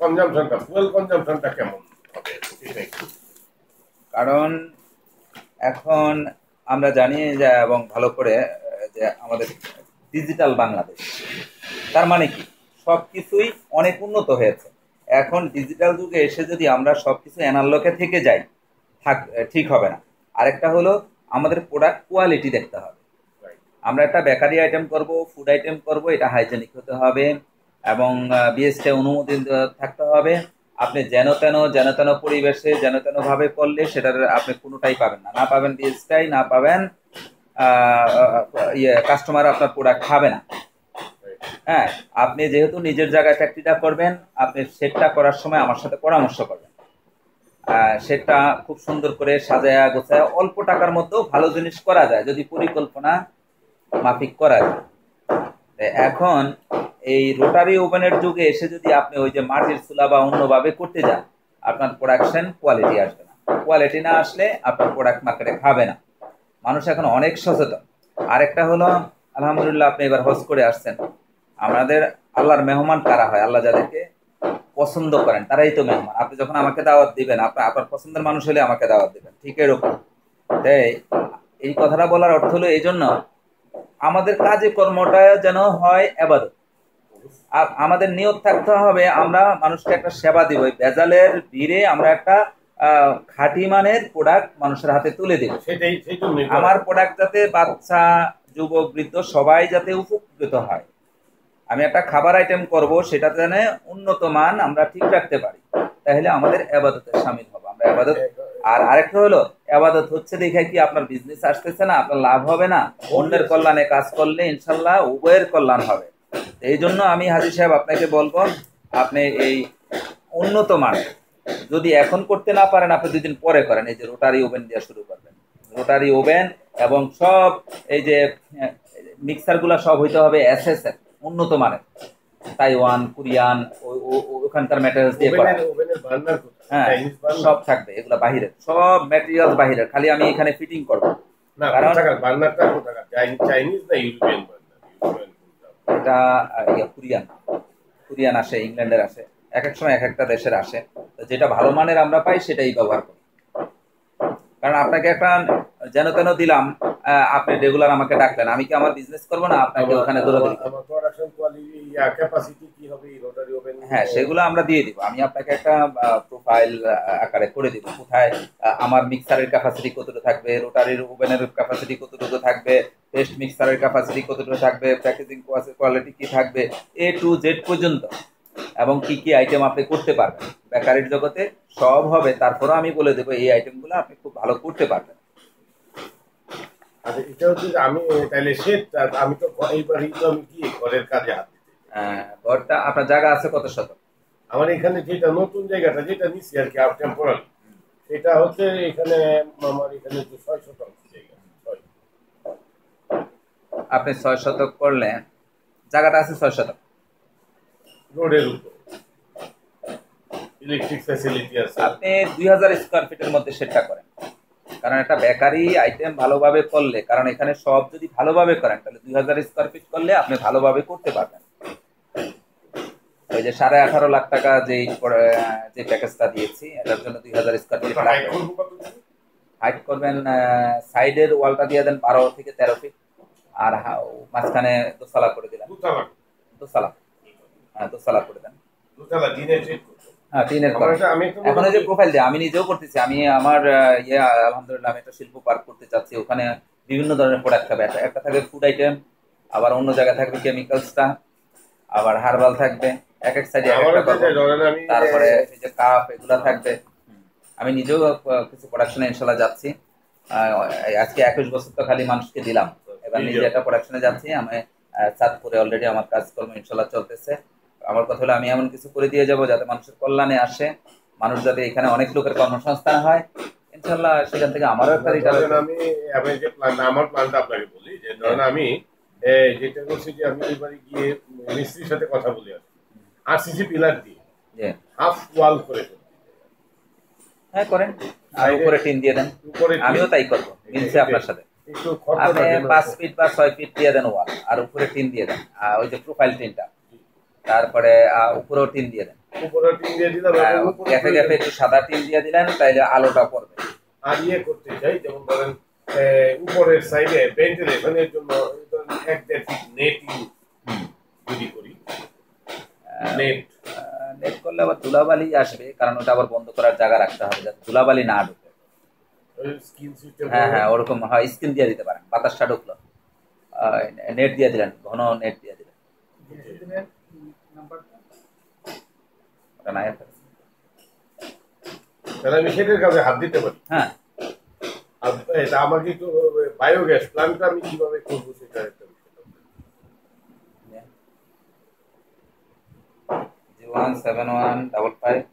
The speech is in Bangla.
কনজাম্পশনটা ফুয়েল কনজাম্পশনটা কেমন? হবে কারণ এখন আমরা জানি যে এবং ভালো করে যে আমাদের ডিজিটাল বাংলাদেশ তার মানে কি? সব কিছুই অনেক উন্নত হয়েছে। এখন ডিজিটাল যুগে এসে যদি আমরা সব কিছু অ্যানালকে থেকে যাই থাক ঠিক হবে না। আরেকটা হলো আমাদের প্রোডাক্ট কোয়ালিটি দেখতে হবে. আমরা একটা বেকারি আইটেম করব ফুড আইটেম করব এটা হাইজেনিক হতে হবে। এবং বিএসটি অনুমোদিত থাকতে হবে। আপনি যেন তেন যেন তেন পরিবেশে, যেন তেন ভাবে করলে সেটার আপনি কোনোটাই পাবেন না। না পাবেন বিএসটাই না পাবেন ইয়ে কাস্টমার আপনার প্রোডাক্ট খাবে না। হ্যাঁ আপনি যেহেতু নিজের জায়গায় ফ্যাক্টরিটা করবেন, আপনি সেটটা করার সময় আমার সাথে পরামর্শ করবেন। সেটা খুব সুন্দর করে সাজায়া গোছায় অল্প টাকার মধ্যেও ভালো জিনিস করা যায়, যদি পরিকল্পনা মাফিক করা যায়। এখন এই রোটারি ওভেনের যুগে এসে যদি আপনি ওই যে মাটির চুলা বা অন্যভাবে করতে যান, আপনার প্রোডাকশন কোয়ালিটি আসবে না। কোয়ালিটি না আসলে আপনার প্রোডাক্ট মার্কেটে খাবে না। মানুষ এখন অনেক সচেতন। আরেকটা হলো, আলহামদুলিল্লাহ আপনি এবার হজ করে আসছেন। আমাদের আল্লাহর মেহমান কারা হয়? আল্লাহ যাদেরকে পছন্দ করেন, তারাই তো মেহমান। আপনি যখন আমাকে দাওয়াত দিবেন, আপনার আপনার পছন্দের মানুষ হলে আমাকে দাওয়াত দিবেন, ঠিক এরকম। তাই এই কথাটা বলার অর্থ হলো এই জন্য আমাদের কাজে কর্মটা যেন হয় এবাদত আ- আমাদের নিয়ত থাকতে হবে আমরা মানুষকে একটা সেবা দিব। এই ভেজালের ভিড়ে আমরা একটা খাঁটি মানের প্রোডাক্ট মানুষের হাতে তুলে দেব। আমার প্রোডাক্ট যাতে বাচ্চা যুবক বৃদ্ধ সবাই যাতে উপকৃত হয়। আমি একটা খাবার আইটেম করব সেটা যেন উন্নত মান আমরা ঠিক রাখতে পারি। তাহলে আমাদের আবাদতে সামিল হবে। আমরা আবাদত আর আরেকটা হলো আবাদত হচ্ছে দেখে কি আপনার বিজনেস আসতেছে না আপনার লাভ হবে না? অন্যের কল্যাণে কাজ করলে ইনশাল্লাহ উভয়ের কল্যাণ হবে। এই জন্য আমি হাজি সাহেব আপনাকে বলব আপনি এই উন্নত মানের যদি এখন করতে না পারেন আপনি দুদিন পরে করেন এই যে রোটারি ওভেন দিয়ে শুরু করবেন। রোটারি ওভেন এবং সব এই যে মিক্সারগুলো সব হইতে হবে এসএস এর উন্নত মানের। তাইওয়ান কোরিয়ান ওখানকার ম্যাটেরিয়ালস দিয়ে করা। হ্যাঁ সব থাকবে এগুলো বাহিরে সব ম্যাটেরিয়ালস বাহিরের খালি আমি এখানে ফিটিং করব। না কারণ- বার্নারটা চাইনিজ চাইনিজ না ইউরোপিয়ান বার্নার? এটা কোরিয়ান। কোরিয়ান আসে ইংল্যান্ডের আসে। এক এক সময় এক একটা দেশের আসে। তো যেটা ভালো মানের আমরা পাই সেটাই ব্যবহার করি। কারণ আপনাকে একটা যেন তেন দিলাম আহ, আপনি রেগুলার আমাকে ডাকলেন আমি কি আমার বিজনেস করব না? আপনাকে ওখানে দৌড়াতে আমার- আমার প্রোডাকশন কোয়ালিটি ইয়া ক্যাপাসিটি কি হবে রোটারি ওভেন হ্যাঁ সেগুলো আমরা দিয়ে দিব। আমি আপনাকে একটা প্রোফাইল আকারে করে দিব। কোথায় আমার মিক্সারের ক্যাপাসিটি কতটুকু থাকবে রোটারির ওভেনের ক্যাপাসিটি কতটুকু থাকবে পেস্ট মিক্সারের ক্যাপাসিটি কতটুকু থাকবে প্যাকেজিং কোয়ালিটি কি থাকবে এ টু জেড পর্যন্ত এবং কি কি আইটেম আপনি করতে পারবেন। বেকারির জগতে সব হবে তারপরেও আমি বলে দেবো এই আইটেমগুলো আপনি খুব ভালো করতে পারবেন। আচ্ছা এটা হচ্ছে আমি তাহলে সে আমি তো তো আমি কি ঘরের কাজে হাত ঘরটা আপনার জায়গা আছে কত শতক? আমার এখানে যেটা নতুন জায়গাটা যেটা নিচ্ছি আর কি আর টেম্পোরারি সেটা হচ্ছে এখানে আমার এখানে যে ছয় শতাংশ জায়গা আপনি ছয় শতক করলেন জায়গাটা আছে ছয় শতক? রোডের উপর। ইলেকট্রিক ফ্যাসিলিটি আছে। আপনি দুই হাজার স্কোয়ার ফিটের মধ্যে সেটটা করেন। কারণ একটা বেকারি আইটেম ভালোভাবে করলে কারণ এখানে সব যদি ভালোভাবে করেন তাহলে দুই হাজার স্কোয়ার ফিট করলে আপনি ভালোভাবে করতে পারবেন। ওই যে সাড়ে আঠারো লাখ টাকা যেই আহ, যে প্যাকেজটা দিয়েছি এটার জন্য দুই হাজার স্কোয়ার ফিট হাইট করবেন সাইডের ওয়ালটা দিয়ে দেন বারো থেকে তেরো ফিট আর মাঝখানে দোসালা করে দুতলা দোসালা হ্যাঁ দোসালা করে দেন। হ্যাঁ টিনের এখন যে প্রোফাইল দিয়ে আমি নিজেও করতেছি আমি আমার ইয়ে আলহামদুলিল্লাহ আমি একটা শিল্প পার্ক করতে চাচ্ছি ওখানে বিভিন্ন ধরনের প্রোডাক্ট থাকবে। একটা একটা থাকবে ফুড আইটেম আবার অন্য জায়গায় থাকবে কেমিক্যালসটা আবার হার্বাল থাকবে এক এক সাইডে তারপরে এই যে কাপ এগুলো থাকবে। আমি নিজেও কিছু প্রোডাকশনে ইনশাল্লাহ যাচ্ছি। আজকে একুশ বছর তো খালি মানুষকে দিলাম। এবার নিজে একটা প্রোডাকশনে যাচ্ছি। আমি চাঁদপুরে অলরেডি আমার কাজকর্ম ইনশাল্লাহ চলতেছে। আমার কথা হলো আমি এমন কিছু করে দিয়ে যাব যাতে মানুষের কল্যাণে আসে। মানুষ যাতে এখানে অনেক লোকের কর্মসংস্থান হয়। ইনশাল্লাহ সেখান থেকে আমারও একটা রিটার্ন আমি আমি যে প্ল্যান আমার প্ল্যানটা আপনাকে বলি যে ধরেন আমি যেটা করছি যে আমি এবারে গিয়ে মিস্ত্রির সাথে কথা বলে আসছি আরসিসি পিলার দিয়ে। হাফ ওয়াল করে হ্যাঁ করেন। আর উপরে টিন দিয়ে দেন। উপরে আমিও তাই করব। মিলছে আপনার সাথে। আপনি পাঁচ ফিট বা ছয় ফিট দিয়ে দেন ওয়াল আর উপরে টিন দিয়ে দেন। আর ওই যে প্রোফাইল টিনটা। তারপরে উপরেও টিন দিয়ে দেন। গ্যাপে একটু সাদা টিন দিয়ে দিলেন তাইলে আলোটা পড়বে। আর ইয়ে করতে চাই যেমন ধরেন উপরের সাইডে ভেন্টিলেশনের জন্য এক দেড় ফিট নেটিং যদি নেট নেট করলে আবার ধুলাবালি আসবে কারণ ওটা আবার বন্ধ করার জায়গা রাখতে হবে যাতে ধুলাবালি না ঢুকে। হ্যাঁ হ্যাঁ ওরকম হয় স্ক্রিন দিয়ে দিতে পারেন বাতাসটা ঢুকলো। নেট দিয়ে দিলেন ঘন নেট দিয়ে দিলেন। আমি সেটার কাজে হাত দিতে পারি। হ্যাঁ। আমাকে বায়োগ্যাস প্ল্যান্টটা আমি কীভাবে করব সেটা one seven one double five.